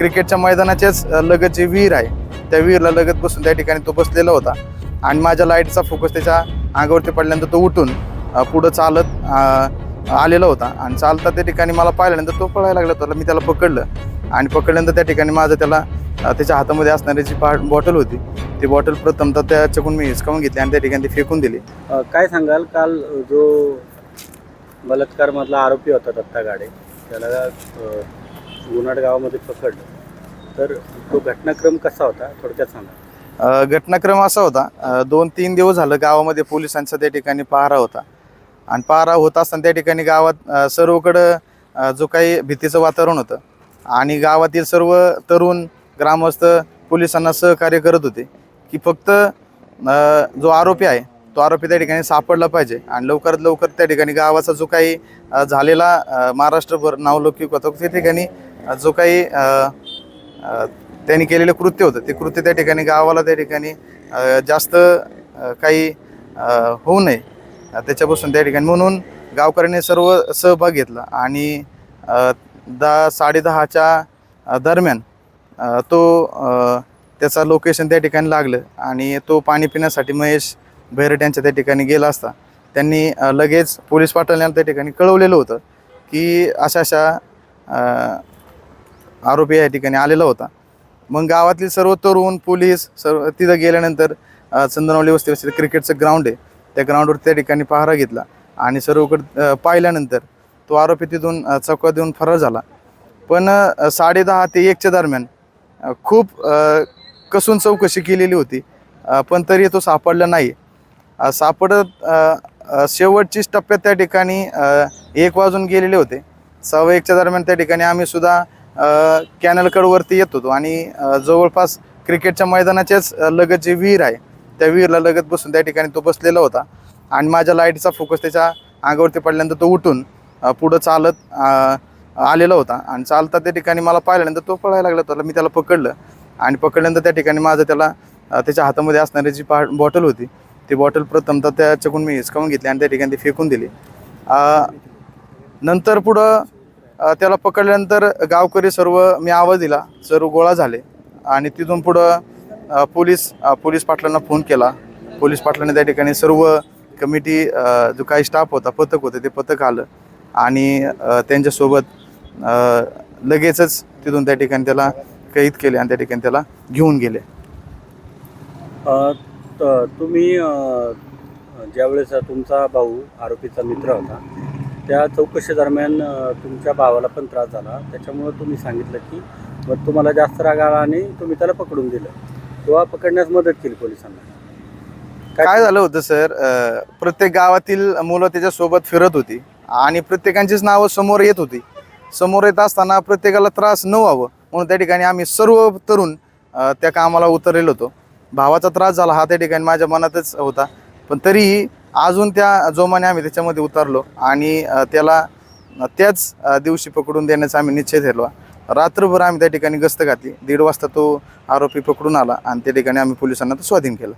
क्रिकेटच्या मैदानाच्याच लगत जी विहीर आहे. त्या विहीरला लगत बसून त्या ठिकाणी तो बसलेला होता. आणि माझ्या लाईटचा फोकस त्याच्या अंगावरती पडल्यानंतर तो उठून पुढं चालत आलेला होता. आणि चालता त्या ठिकाणी मला पाहिल्यानंतर तो पळायला लागला. होता मी त्याला पकडलं. आणि पकडल्यानंतर त्या ठिकाणी माझं त्याला त्याच्या हातामध्ये असणारी जी पा बॉटल होती ती बॉटल प्रथमतः त्याच्याकडून मी हिसकावून घेतली आणि त्या ठिकाणी ती फेकून दिली. काय सांगाल? काल जो बलात्कारमधला आरोपी होता दत्ता गाडे त्याला अ, गावामध्ये पकडलं. तर तो घटनाक्रम कसा होता? थोडक्यात सांगा. अ, घटनाक्रम असा होता. अ, दोन तीन दिवस झालं गावामध्ये पोलिसांचा त्या ठिकाणी पहारा होता. आणि पहारा होत असताना त्या ठिकाणी गावात अ, सर्वकडं अ, जो काही भीतीचं वातावरण होतं आणि गावातील सर्व तरुण ग्रामस्थ पोलिसांना सहकार्य करत होते की फक्त अ, जो आरोपी आहे तो आरोपी त्या ठिकाणी सापडला पाहिजे आणि लवकरात लवकर त्या ठिकाणी गावाचा जो काही अ, झालेला अ, महाराष्ट्रभर नावलौकिक होता त्या ठिकाणी जो काही त्यांनी केलेलं कृत्य होतं. ते कृत्य त्या ठिकाणी गावाला त्या ठिकाणी जास्त काही होऊ नये. त्याच्यापासून त्या ठिकाणी. म्हणून गावकऱ्यांनी सर्व सहभाग घेतला आणि दहा साडेदहाच्या दरम्यान तो त्याचा लोकेशन त्या ठिकाणी लागलं आणि तो पाणी पिण्यासाठी महेश भैरट यांच्या त्या ठिकाणी गेला असता. त्यांनी लगेच पोलीस पाटलांना त्या ठिकाणी कळवलेलं होतं की अशा अशा आरोपी या ठिकाणी आलेला होता. मग गावातील सर्व तरुण पोलीस सर्व तिथं गेल्यानंतर चंदनवली वस्ती वस्ती क्रिकेटचं ग्राउंड आहे. त्या ग्राउंडवर त्या ठिकाणी पहारा घेतला आणि सर्वकडे पाहिल्यानंतर तो आरोपी तिथून चौकात देऊन फरार झाला. पण साडेदहा ते एकच्या दरम्यान खूप कसून चौकशी केलेली होती पण तरी तो सापडला नाही. सापडत शेवटचीच टप्प्यात त्या ठिकाणी एक वाजून गेलेले होते. सव्वा एकच्या दरम्यान त्या ठिकाणी आम्हीसुद्धा कॅनलकडवरती येत होतो. आणि जवळपास क्रिकेटच्या मैदानाच्याच लगत जी विहीर आहे त्या विहीरला लगत बसून त्या ठिकाणी तो बसलेला होता. आणि माझ्या लाईटचा फोकस त्याच्या अंगावरती पडल्यानंतर तो उठून पुढं चालत आलेला होता. आणि चालता त्या ठिकाणी मला पाहिल्यानंतर तो पळायला लागला त्याला मी त्याला पकडलं. आणि पकडल्यानंतर त्या ठिकाणी माझं त्याला त्याच्या हातामध्ये असणारी जी पा बॉटल होती ती बॉटल प्रथमतः त्याच्याकडून मी हिसकावून घेतली आणि त्या ठिकाणी ती फेकून दिली. नंतर पुढं त्याला पकडल्यानंतर गावकरी सर्व मी आवाज दिला सर्व गोळा झाले. आणि तिथून पुढं पोलीस पोलीस पाटलांना फोन केला. पोलीस पाटलांनी त्या ठिकाणी सर्व कमिटी जो काही स्टाफ होता पथक होते ते पथक आलं. आणि त्यांच्यासोबत लगेचच तिथून त्या ठिकाणी त्याला कैद केले आणि त्या ठिकाणी त्याला घेऊन गेले. तुम्ही ज्यावेळेस तुमचा भाऊ आरोपीचा मित्र होता त्या चौकशी दरम्यान अ, तुमच्या भावाला पण त्रास झाला. त्याच्यामुळं तुम्ही सांगितलं की मग तुम्हाला जास्त राग आला आणि तुम्ही त्याला पकडून दिलं. किंवा पकडण्यास मदत केली पोलिसांना. काय झालं होतं सर? प्रत्येक गावातील मुलं त्याच्यासोबत फिरत होती आणि प्रत्येकांचीच नावं समोर येत होती. समोर येत असताना प्रत्येकाला त्रास न व्हावं म्हणून त्या ठिकाणी आम्ही सर्व तरुण त्या कामाला उतरलेलो होतो. भावाचा त्रास झाला हा त्या ठिकाणी माझ्या मनातच होता. पण तरीही अजून त्या जोमाने आम्ही त्याच्यामध्ये उतरलो आणि त्याला त्याच दिवशी पकडून देण्याचा आम्ही निश्चय ठरला रात्रभर आम्ही त्या ठिकाणी गस्त घातली. दीड वाजता तो आरोपी पकडून आला आणि त्या ठिकाणी आम्ही पोलिसांना तो स्वाधीन केला.